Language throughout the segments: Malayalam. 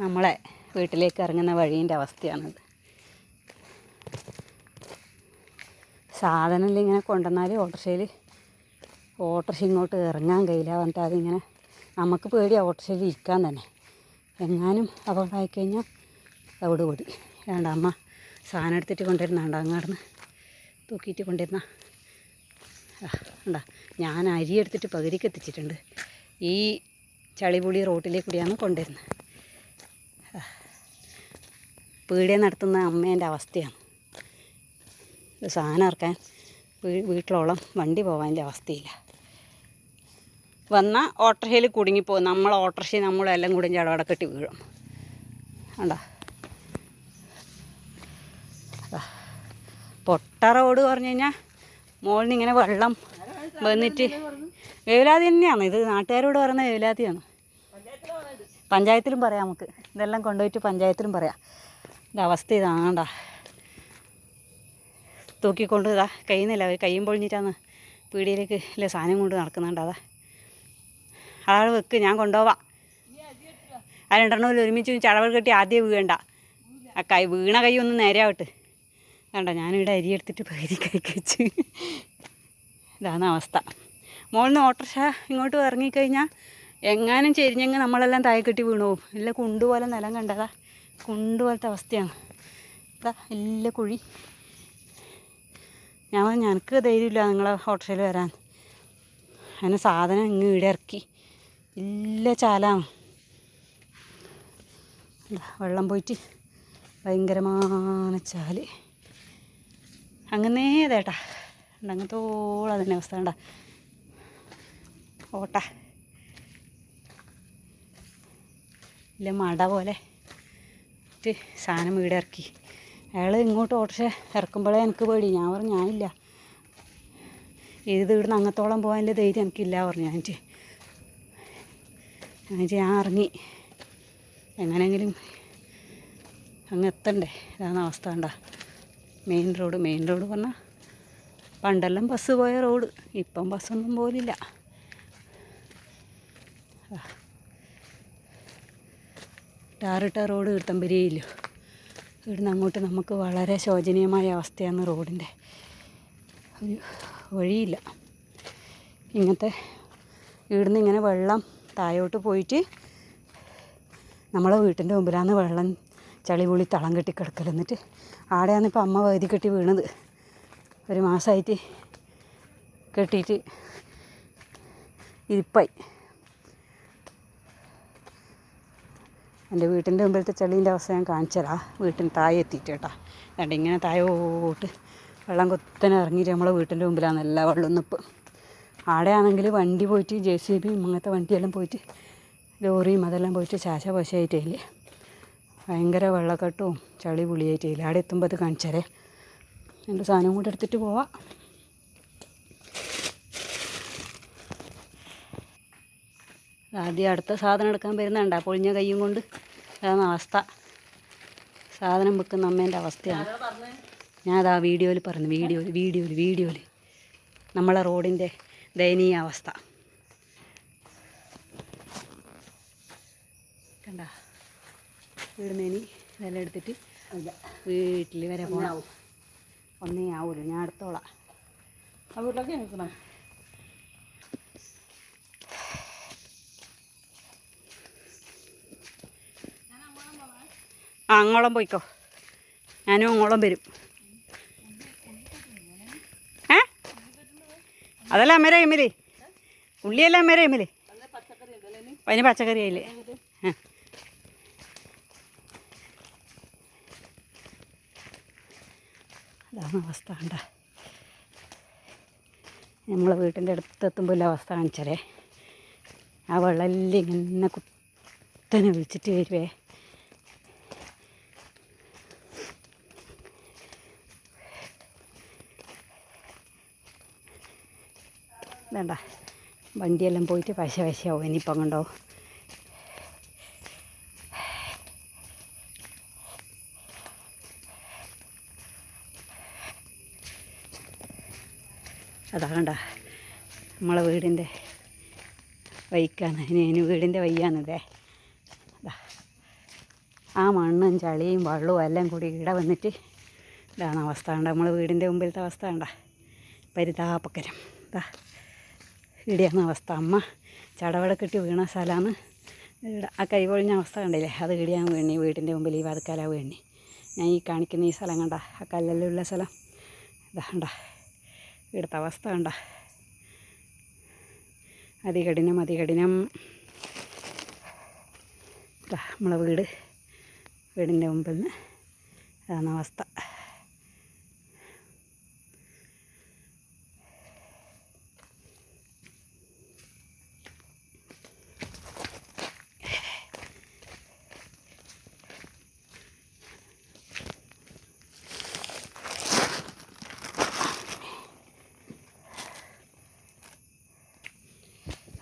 നമ്മളെ വീട്ടിലേക്ക് ഇറങ്ങുന്ന വഴീന്റെ അവസ്ഥയാണിത്. സാധനം ഇങ്ങനെ കൊണ്ടുവന്നാൽ ഓട്ടോറിക്ഷയിൽ ഓട്ടോറിക്ഷ ഇങ്ങോട്ട് ഇറങ്ങാൻ കഴിയില്ല പറഞ്ഞിട്ട് അതിങ്ങനെ നമുക്ക് പേടിയാണ് ഓട്ടോറിക്ഷയിൽ ഇരിക്കാൻ തന്നെ. എങ്ങാനും അപകടമായി കഴിഞ്ഞാൽ അവിടെ ഓടി. വേണ്ട അമ്മ സാധനം എടുത്തിട്ട് കൊണ്ടുവരുന്നുണ്ട് അങ്ങാടുന്ന് തൂക്കിയിട്ട് കൊണ്ടുവരുന്ന. ഉണ്ടാ ഞാൻ അരി എടുത്തിട്ട് പകുതിക്ക് എത്തിച്ചിട്ടുണ്ട്. ഈ ചളിപുളി റോട്ടിലേക്ക് കൂടിയാണ് കൊണ്ടുവരുന്നത്. പീടിയ നടത്തുന്ന അമ്മേന്റെ അവസ്ഥയാണ്. സാധനം ഇറക്കാൻ വീട്ടിലോളം വണ്ടി പോകാന്റെ അവസ്ഥയില്ല. വന്നാൽ ഓട്ടോറിക്ഷയിൽ കുടുങ്ങിപ്പോകും നമ്മൾ ഓട്ടർഷയിൽ നമ്മളെല്ലാം കൂടി ചടവട കെട്ടി വീഴും. കണ്ടോ? പൊട്ട റോഡ് പറഞ്ഞു കഴിഞ്ഞാൽ മുകളിൽ ഇങ്ങനെ വെള്ളം വന്നിട്ട് വേവലാതി തന്നെയാണ്. ഇത് നാട്ടുകാരോട് പറയുന്ന വേവലാതിയാണ്. പഞ്ചായത്തിലും പറയാം നമുക്ക്. ഇതെല്ലാം കൊണ്ടുപോയിട്ട് പഞ്ചായത്തിലും പറയാം. ഇത് അവസ്ഥ ഇതാണ്ടാ. തൂക്കിക്കൊണ്ട് ഇതാ കഴിയുന്നില്ല. അവർ കയ്യും പൊളിഞ്ഞിട്ടാണ് പീടിയിലേക്ക് ഇല്ല സാധനം കൊണ്ട് നടക്കുന്നുണ്ട്. അതാ. ആൾ വെക്ക്. ഞാൻ കൊണ്ടുപോവാം. ആ രണ്ടെണ്ണം ഒരുമിച്ച് ചടവൽ കെട്ടി ആദ്യം വീണ്ട ആ കൈ വീണ കൈ ഒന്ന് നേരെയാവട്ടെ. വേണ്ട ഞാനിവിടെ അരി എടുത്തിട്ട് പകുതി കഴിക്കച്ച് ഇതാണ് അവസ്ഥ. മോളിന് ഓട്ടോറിക്ഷ ഇങ്ങോട്ട് ഇറങ്ങിക്കഴിഞ്ഞാൽ എങ്ങാനും ചെരിഞ്ഞെങ്കിൽ നമ്മളെല്ലാം താഴെ കെട്ടി വീണു പോകും ഇല്ല കുണ്ടുപോലെ നിലം കണ്ടതാ. കുണ്ടുപോലത്തെ അവസ്ഥയാണ്. ഇതാ ഇല്ല കുഴി. ഞാൻ ഞങ്ങൾക്ക് ധൈര്യമില്ല നിങ്ങളെ ഹോട്ടലിൽ വരാൻ. അതിന് സാധനം ഇങ്ങ് ഇവിടെ ഇറക്കി. ഇല്ല ചാലാണ്. വെള്ളം പോയിട്ട് ഭയങ്കരമാണ് ചാൽ. അങ്ങനെ അതേട്ടാ അങ്ങനത്തോളം അതിന്റെ അവസ്ഥ കണ്ട. ഓട്ട. ഇല്ല മട പോലെ ഇട്ട് സാധനം വീട് ഇറക്കി. അയാൾ ഇങ്ങോട്ട് ഓട്ടോറിക്ഷ ഇറക്കുമ്പോഴേ എനിക്ക് പേടി. ഞാൻ പറഞ്ഞു ഞാനില്ല. ഇത് ഇവിടുന്ന് അങ്ങത്തോളം പോകാനുള്ള ധൈര്യം എനിക്കില്ല പറഞ്ഞു. ഞാൻ എന്നിട്ട് ഞാൻ ഇറങ്ങി. എങ്ങനെങ്കിലും അങ്ങ് എത്തണ്ടേ? ഇതാണ് അവസ്ഥ കണ്ട. Main road. മെയിൻ റോഡ് പറഞ്ഞാൽ പണ്ടെല്ലാം ബസ് പോയ റോഡ്. ഇപ്പം ബസ്സൊന്നും പോലില്ല. ടാറിട്ട റോഡ് കിട്ടമ്പരിയില്ലോ ഇവിടുന്ന് അങ്ങോട്ട് നമുക്ക് വളരെ ശോചനീയമായ അവസ്ഥയാണ് റോഡിന്റെ. ഒരു വഴിയില്ല. ഇങ്ങനത്തെ ഇവിടുന്ന് ഇങ്ങനെ വെള്ളം താഴോട്ട് പോയിട്ട് നമ്മളെ വീട്ടിന്റെ മുമ്പിലാണ് വെള്ളം ചളി പുളി തളം കെട്ടി കിടക്കൽ എന്നിട്ട് ആടെയാണ് ഇപ്പോൾ അമ്മ വൈദ്യ കെട്ടി വീണത്. ഒരു മാസമായിട്ട് കെട്ടിയിട്ട് ഇരിപ്പായി എന്റെ വീട്ടിന്റെ മുമ്പിലത്തെ ചെളീന്റെ അവസ്ഥ ഞാൻ കാണിച്ചതാ. വീട്ടിന് താഴെ എത്തിയിട്ട് കേട്ടോ. അതുകൊണ്ട് ഇങ്ങനെ താഴോട്ട് വെള്ളം കൊത്തനെ ഇറങ്ങിയിട്ട് നമ്മളെ വീട്ടിന്റെ മുമ്പിലാണ് എല്ലാ വെള്ളവും ഇപ്പം ആടെയാണെങ്കിൽ വണ്ടി പോയിട്ട് ജെ സി ബി അങ്ങനത്തെ വണ്ടിയെല്ലാം പോയിട്ട് ലോറിയും അതെല്ലാം പോയിട്ട് ശാശ പശയായിട്ടില്ലേ ഭയങ്കര വെള്ളക്കെട്ടും ചളി പുളിയായിട്ടില്ല അവിടെ എത്തുമ്പോൾ അത് കാണിച്ചേരേ. എന്റെ സാധനം കൂടെ എടുത്തിട്ട് പോവാം. ആദ്യം അടുത്ത സാധനം എടുക്കാൻ വരുന്നുണ്ട്. ആ പൊളിഞ്ഞ കൈയും കൊണ്ട് അതാണ് അവസ്ഥ. സാധനം വെക്കുന്ന അമ്മേന്റെ അവസ്ഥയാണ്. ആ വീഡിയോയിൽ പറഞ്ഞു വീഡിയോയിൽ വീഡിയോയിൽ വീഡിയോയിൽ. നമ്മളെ റോഡിന്റെ ദയനീയ അവസ്ഥ. കണ്ട? വീടുന്നേനി ഇതെല്ലാം എടുത്തിട്ട് വീട്ടിൽ വരെ പോകണം ഒന്നേ ആവൂല ഞാൻ അടുത്തോളാം. ആ വീട്ടിലൊക്കെ നിൽക്കണേ അങ്ങോളം പോയിക്കോ. ഞാനും അങ്ങോളം വരും. ഏ? അതല്ല അമ്മേരെ എമ്മിൽ ഉള്ളിയല്ല അമ്മേരെ എമ്മിൽ അതിന് പച്ചക്കറി ആയില്ലേ? അതാണ് അവസ്ഥ കണ്ട. നമ്മളെ വീട്ടിന്റെ അടുത്ത് എത്തുമ്പോൾ ഉള്ള അവസ്ഥ കാണിച്ചാലേ. ആ വെള്ളമെല്ലാം ഇങ്ങനെ കുത്തനെ വിളിച്ചിട്ട് വരുവേ. വേണ്ട. വണ്ടിയെല്ലാം പോയിട്ട് പശ പശയാവും. ഇനിയിപ്പം കണ്ടോ അതാ കണ്ട. നമ്മളെ വീടിന്റെ വൈക്കാണ്. ഇനി ഇനി വീടിന്റെ വയ്യാണിതേ. അതാ. ആ മണ്ണും ചളിയും വെള്ളവും എല്ലാം കൂടി ഇവിടെ വന്നിട്ട് ഇതാണ് അവസ്ഥ കണ്ട. നമ്മളെ വീടിന്റെ മുമ്പിലത്തെ അവസ്ഥ കണ്ട. പരിതാപക്കരം ഇതാ ഇവിടെയാണ് അവസ്ഥ. അമ്മ ചടവട കെട്ടി വീണ സ്ഥലമാണ്. ആ കൈ പൊളിഞ്ഞ അവസ്ഥ കണ്ടില്ലേ? അത് ഇടിയാൻ വീണി. വീടിന്റെ മുമ്പിൽ ഈ വാതുക്കാല വീണി. ഞാൻ ഈ കാണിക്കുന്ന ഈ സ്ഥലം കണ്ട ആ കല്ലെല്ലാം ഉള്ള സ്ഥലം. ഇതാ കണ്ട ഇവിടുത്തെ അവസ്ഥ കണ്ട. അതികഠിനം അതികഠിനം. നമ്മളെ വീട്. വീടിന്റെ മുമ്പിൽ നിന്ന് അതാണ് അവസ്ഥ.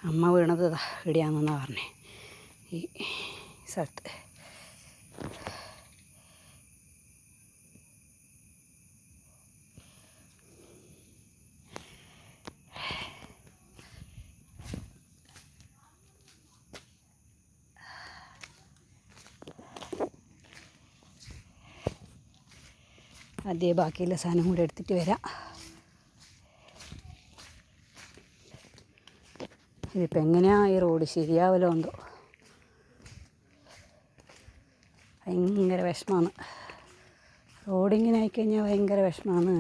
അമ്മ വീണത് ഇടിയാന്നാ പറഞ്ഞേ. ഈ സ്ഥലത്ത്. അതേ ബാക്കിയുള്ള സാധനം കൂടെ എടുത്തിട്ട് വരാം. ഇതിപ്പോൾ എങ്ങനെയാ ഈ റോഡ് ശരിയാവലോ എന്തോ ഭയങ്കര വിഷമമാണ് റോഡിങ്ങനെ ആയിക്കഴിഞ്ഞാൽ ഭയങ്കര വിഷമമാണ്